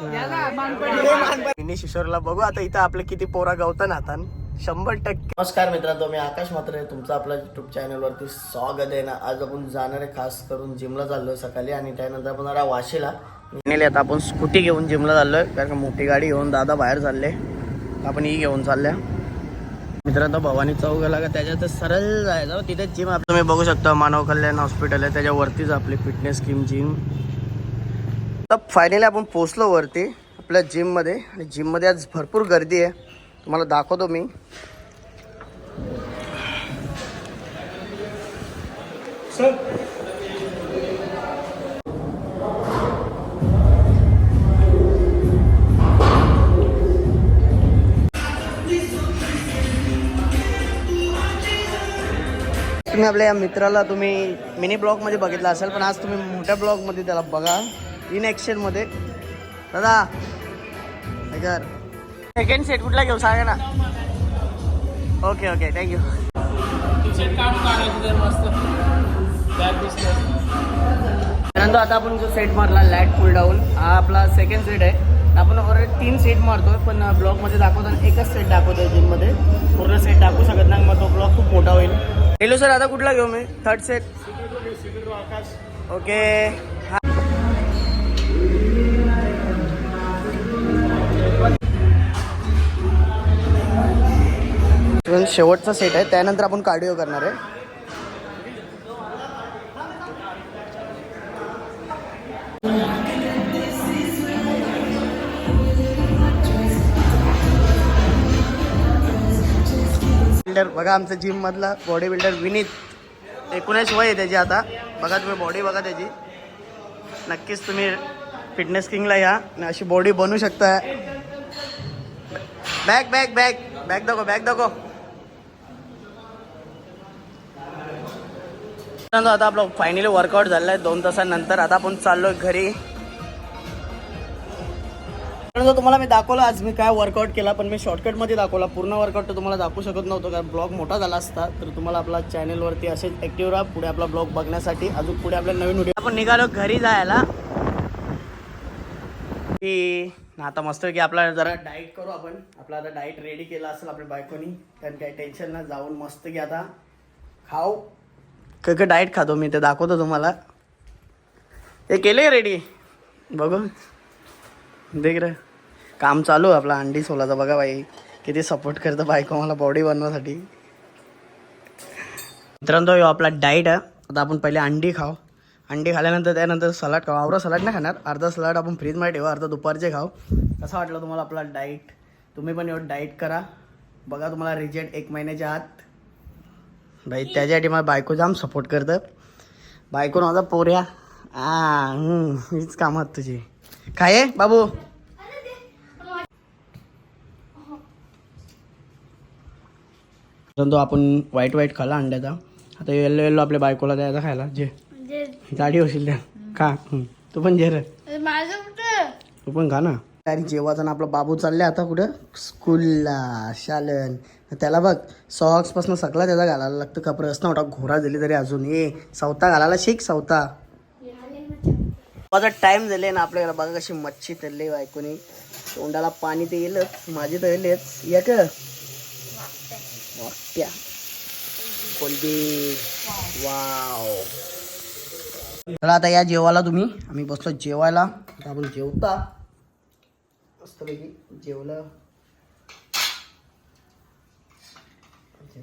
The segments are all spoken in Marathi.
मिनी शिशोरला बघू. आता इथं आपले किती पोरा गवतं आता शंभर टक्के. नमस्कार मित्रांनो मी आकाश मात्र आहे तुमचं आपल्या युट्यूब चॅनलवरती स्वागत आहे ना. आज आपण जाणार आहे खास करून जिमला चाललोय सकाळी आणि त्यानंतर आपण जरा वाशीला. नेले आता आपण स्कूटी घेऊन जिमला चाललोय. कारण का मोठी गाडी घेऊन दादा बाहेर चालले. आपण ही घेऊन चालल्या. मित्रांनो भवानी चौक आला का त्याच्यात सरळ जायचं. तिथे जिम आप तुम्ही बघू शकता मानव कल्याण हॉस्पिटल आहे. त्याच्यावरतीच आपली फिटनेस स्कीम जिम तर फायनली आपण पोचलो वरती आपल्या जिममध्ये आणि जिममध्ये आज भरपूर गर्दी आहे. तुम्हाला दाखवतो मी. तुम्ही आपल्या या मित्राला तुम्ही मिनी ब्लॉगमध्ये बघितला असेल पण आज तुम्ही मोठ्या ब्लॉगमध्ये त्याला बघा. इन ॲक्शनमध्ये दादा. ऐकर सेकंड सेट कुठला घेऊ? सांगा ना. ओके ओके थँक्यू त्यानंतर आता आपण जो सेट मारला लॅट फुल डाऊन हा आपला सेकंड सेट आहे. आपण ऑलरेडी तीन सेट मारतोय पण ब्लॉकमध्ये दाखवताना एकच सेट दाखवतोय जिममध्ये पूर्ण सेट दाखवू शकत नाही मग तो ब्लॉक खूप मोठा होईल. हॅलो सर आता कुठला घेऊ मी? थर्ड सेट ओके शेवटचा सेट आहे. त्यानंतर आपण कार्डिओ करणार आहे. बिल्डर बघा आमचं जिम मधला बॉडी बिल्डर विनीत. एकोणीस वय आहे त्याची आता. बघा तुम्ही बॉडी बघा त्याची. नक्कीच तुम्ही फिटनेस किंगला या. आणि अशी बॉडी बनवू शकता बॅग बॅग बॅग बॅग दाखव बॅग दाखव. आता आपलं फायनली वर्कआउट झालं आहे दोन तासानंतर आता आपण चाललोय घरी. तुम्हाला मी दाखवलं आज मी काय वर्कआउट केला पण मी शॉर्टकटमध्ये दाखवला. पूर्ण वर्कआउट तर तुम्हाला दाखवू शकत नव्हतं कारण ब्लॉग मोठा झाला असता. तर तुम्हाला आपला चॅनलवरती असेच ॲक्टिव्ह राहा. पुढे आपला ब्लॉग बघण्यासाठी. अजून पुढे आपल्या नवीन व्हिडिओ आपण निघालो घरी जायला. की आता मस्त की आपला जरा डाईट करू आपण. आपला आता डाईट रेडी केला असेल आपल्या बायकोनी. कारण काही टेन्शन ना जाऊन मस्त की आता खाऊ. काय काय डाईट खातो मी ते दाखवतो तुम्हाला. हे केले रेडी बघू. देख रे. काम चालू आहे आपला अंडी सोलाचा बघा बाई किती सपोर्ट करतं बायको मला बॉडी बनवण्यासाठी मित्रांनो ह्यो आपला डाईट आहे. आता आपण पहिले अंडी खाऊ. अंडी खाल्यानंतर त्यानंतर सलाड खाऊ. आवडं सलाड नाही खाणार. अर्धा सलाड आपण फ्रीजमध्ये ठेवा अर्धा दुपारचे खाऊ. कसं वाटलं तुम्हाला आपला डाईट तुम्ही पण एवढं डाईट करा. बघा तुम्हाला रिजेक्ट एक महिन्याच्या आत. भाई त्याच्यासाठी मला बायको जाम सपोर्ट करतं. बायको माझा पोऱ्या. हीच कामात तुझी. काय आहे बाबू? परंतु आपण वाईट वाईट खाल्ला अंड्याचा. आता येल्लो येल्लो आपल्या बायकोला द्यायचा खायला. जे. म्हणजे गाडी होशील त्या. खा. तू पण जे रे. तू पण खा ना. जेवाचा ना आपला बाबू चालले आता कुठं? स्कूलला. शालन. त्याला बघ सॉक्सपासून सगळा त्याचा घालायला लागतं. कपडे असं नव्हता घोरा दिली तरी अजून. ये सवता घालायला शिक सवता. माझा टाईम झाले ना आपल्याला बघा कशी मच्छी तळली बायकोनी तोंडाला पाणी ते येलच माझी तर येलेच. एक मोठ्या. कोलबी. वाव. चला आता या जेवायला तुम्ही. आम्ही बसलो जेवायला. आता आपण जेवता. मस्तपैकी जेवलं आता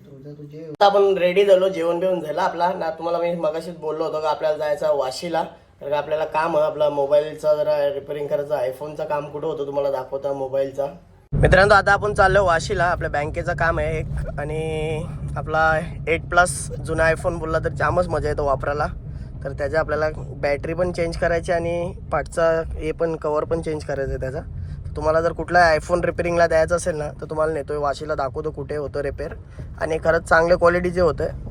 आपण रेडी झालो जेवण बिवण झालं. आपला ना तुम्हाला मी मगाशीच बोललो होतो का आपल्याला जायचं वाशीला. तर का आपल्याला काम आहे आपला मोबाईलचा जरा रिपेअरिंग करायचं आयफोनचं काम कुठं होतं तुम्हाला दाखवता मोबाईलचा. मित्रांनो आता आपण चाललो वाशीला. आपल्या बँकेचं काम आहे एक. आणि आपला एट प्लस जुना आयफोन बोलला तर जामच मजा येतो वापरायला. तर त्याच्या आपल्याला बॅटरी पण चेंज करायची आणि पाठचा हे पण कवर पण चेंज करायचं आहे त्याचा. तुम्हाला जर कुठला आयफोन रिपेरिंगला द्यायचं असेल ना तर तुम्हाला नेतोय वाशीला दाखवतो कुठे होतं रिपेअर आणि खरंच चांगल्या क्वालिटीचे होतं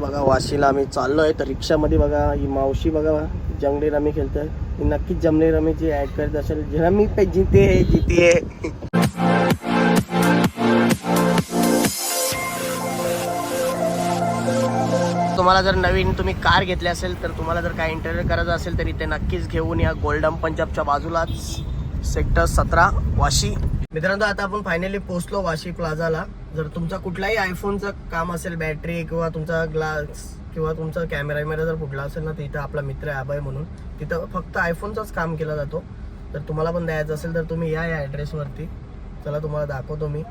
बघा वाशीला आम्ही चाललो आहे तर रिक्षामध्ये बघा ही मावशी बघा जंगली रमी खेळतोय ही नक्कीच जमली रमीची ॲड करत असेल. रमी पे जिते आहे जिते आहे तुम्हाला जर नवीन तुम्ही कार घेतली असेल तर तुम्हाला जर काय इंटरव्ह्यू करायचं असेल तर इथे नक्कीच घेऊन या. गोल्डन पंजाबच्या बाजूलाच. सेक्टर सतरा वाशी. मित्रांनो आता आपण फायनली पोहोचलो वाशी प्लाझाला. जर तुमचा कुठलाही आयफोनचं काम असेल बॅटरी किंवा तुमचा ग्लास किंवा तुमचा कॅमेरा वॅमेरा जर कुठला असेल ना तर इथं आपला मित्र आहे अभय म्हणून. तिथं फक्त आयफोनचाच काम केला जातो. तर तुम्हाला पण द्यायचं असेल तर तुम्ही या या ॲड्रेसवरती चला तुम्हाला दाखवतो मी.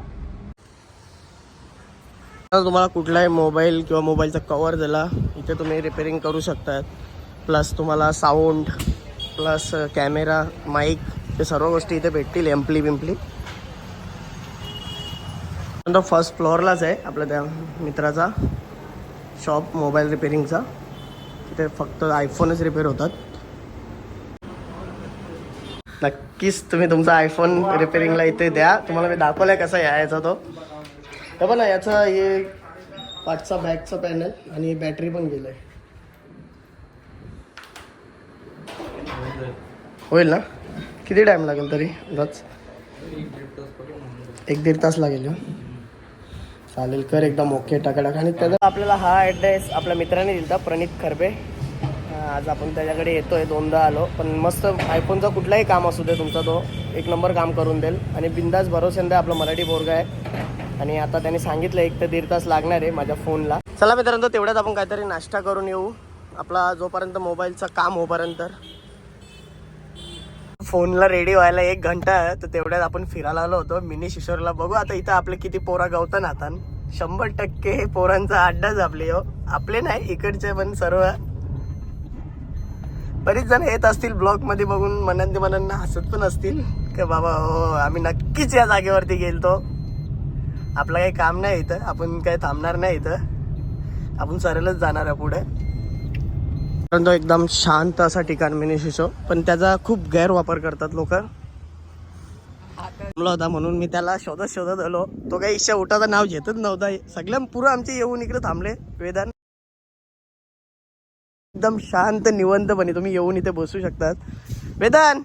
तर तुम्हाला कुठलाही मोबाईल किंवा मोबाईलचा कवर दिला इथे तुम्ही रिपेरिंग करू शकतात प्लस तुम्हाला साऊंड प्लस कॅमेरा माईक हे सर्व गोष्टी इथे भेटतील एम्पली बिम्पली. तो फर्स्ट फ्लोअरलाच आहे आपल्या त्या मित्राचा शॉप मोबाईल रिपेअरिंगचा तिथे फक्त आयफोनच रिपेअर होतात. नक्कीच तुम्ही तुमचा आयफोन रिपेअरिंगला इथे द्या. तुम्हाला मी दाखवलाय कसा यायचा तो. हे पण ना याचा हे पाठचा बॅकचा पॅनल आणि बॅटरी पण गेलं आहे होईल ना? किती टाइम लागेल तरी? अंदाज एक दीड तास लागेल हो. चालेल कर एकदम ओके टाकाटाक. आणि त्याचा आपल्याला हा ॲड्रेस आपल्या मित्राने दिला प्रणित खरबे. आज आपण त्याच्याकडे येतोय दोनदा आलो. पण मस्त आयफोनचा कुठलाही काम असू दे तुमचा तो एक नंबर काम करून देईल. आणि बिंदास भरोसेंद आपला मराठी बोरगा आहे. आणि आता त्यांनी सांगितलं एक ते दीड तास लागणार आहे माझ्या फोनला चला मित्रांनो तेवढ्यात आपण काहीतरी नाश्ता करून येऊ. आपला जोपर्यंत मोबाईलचं काम होपर्यंत फोनला रेडी व्हायला एक घंटा आहे तर तेवढ्यात आपण फिरायला आलो होतो. मिनी शिशोरला बघू. आता इथं आपले किती पोरा गवतं आता शंभर टक्के पोरांचा अड्डाच आपले हो. आपले नाही इकडचे पण सर्व. बरेच जण येत असतील ब्लॉगमध्ये बघून ते मनांना हसत पण असतील. की बाबा हो आम्ही नक्कीच या जागेवरती गेलतो. आपलं काही काम नाही इथं. आपण काही थांबणार नाही इथं. आपण सरळच जाणार आहे पुढे. परंतु एकदम शांत असा ठिकाण मिनिशिसो पण त्याचा खूप गैरवापर करतात लोक. थांबला होता म्हणून मी त्याला शोधत शोधत आलो. तो काही इच्छा उठाचं नाव घेतच नव्हता. सगळ्या पुरं आमचे येऊन इकडे थांबले. वेदान एकदम शांत निवंतपणे तुम्ही येऊन इथे बसू शकतात. वेदान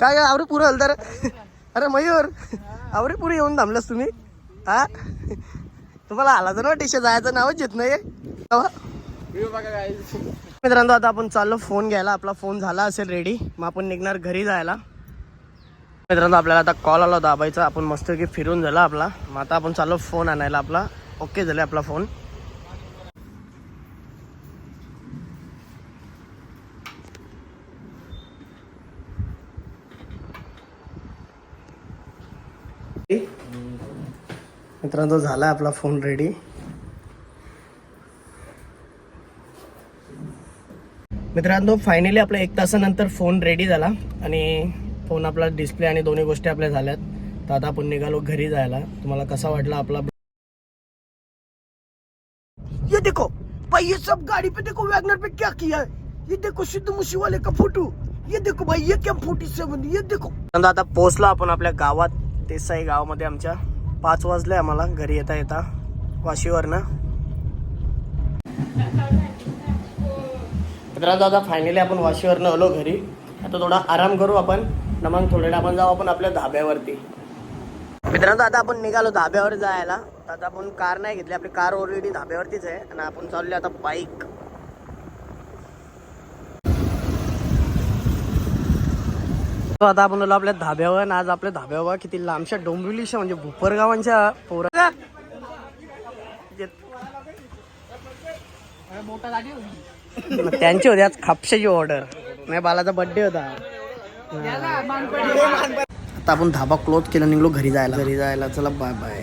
काय आवरे पुरं हलदार अरे मयूर आवरे पुरे येऊन थांबलास तुम्ही? हा? तुम्हाला आला तर ना टिशा जायचं नावच येत नाही मित्रांनो आता आपण चाललो फोन घ्यायला. आपला फोन झाला असेल रेडी मग आपण निघणार घरी जायला. मित्रांनो आपल्याला आता कॉल आला होता आबाईचा. आपण मस्त की फिरून झाला आपला. मग आता आपण चाललो फोन आणायला आपला. ओके झाला आपला फोन मित्रांनो झाला आपला फोन रेडी मित्रांनो फायनली आपला एक तासानंतर फोन रेडी झाला आणि फोन आपला डिस्प्ले आणि दोन्ही गोष्टी आपल्या झाल्यात. तर आता आपण निघालो घरी जायला. तुम्हाला कसा वाटला आपला ये देखो भाई ये सब गाड़ी पे देखो वैगनर पे क्या किया है? ये देखो सिद्ध मुशी वाले का फोटो ये देखो भाई ये क्या फोर्टी सेवन ये देखो। आता पोहोचलो आपण आपल्या गावात देसाई गावामध्ये आमच्या. पाच वाजले आम्हाला घरी येता येता. वाशीवरनं. मित्रांनो आता फायनली आपण वाशीवरनं आलो घरी. आता थोडा आराम करू आपण. न मग थोड्या आपण जाऊ आपण आपल्या धाब्यावरती. मित्रांनो आता आपण निघालो धाब्यावर जायला. तर आता आपण कार नाही घेतली आपली कार ऑलरेडी धाब्यावरतीच आहे. आणि आपण चाललो आता बाईक आता आपण आलो आपल्या धाब्यावर आणि आज आपल्या धाब्यावर किती लांबशा डोंबिवलीच्या म्हणजे भुपरगावांच्या पोरा. त्यांची होती आज खापशाची ऑर्डर नाही बालाचा बड्डे होता. आता आपण धाबा क्लोज केला निघलो घरी जायला. घरी जायला चला बाय बाय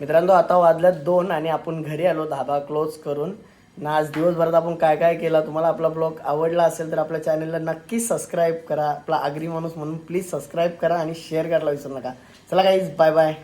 मित्रांनो आता वाजल्यात दोन आणि आपण घरी आलो धाबा क्लोज करून. ना आज दिवसभरात आपण काय काय केला? तुम्हाला आपला ब्लॉग आवडला असेल तर आपल्या चॅनलला नक्कीच सबस्क्राईब करा. आपला आगरी माणूस म्हणून प्लीज सबस्क्राईब करा आणि शेअर करायला विसरू नका. चला काहीच बाय बाय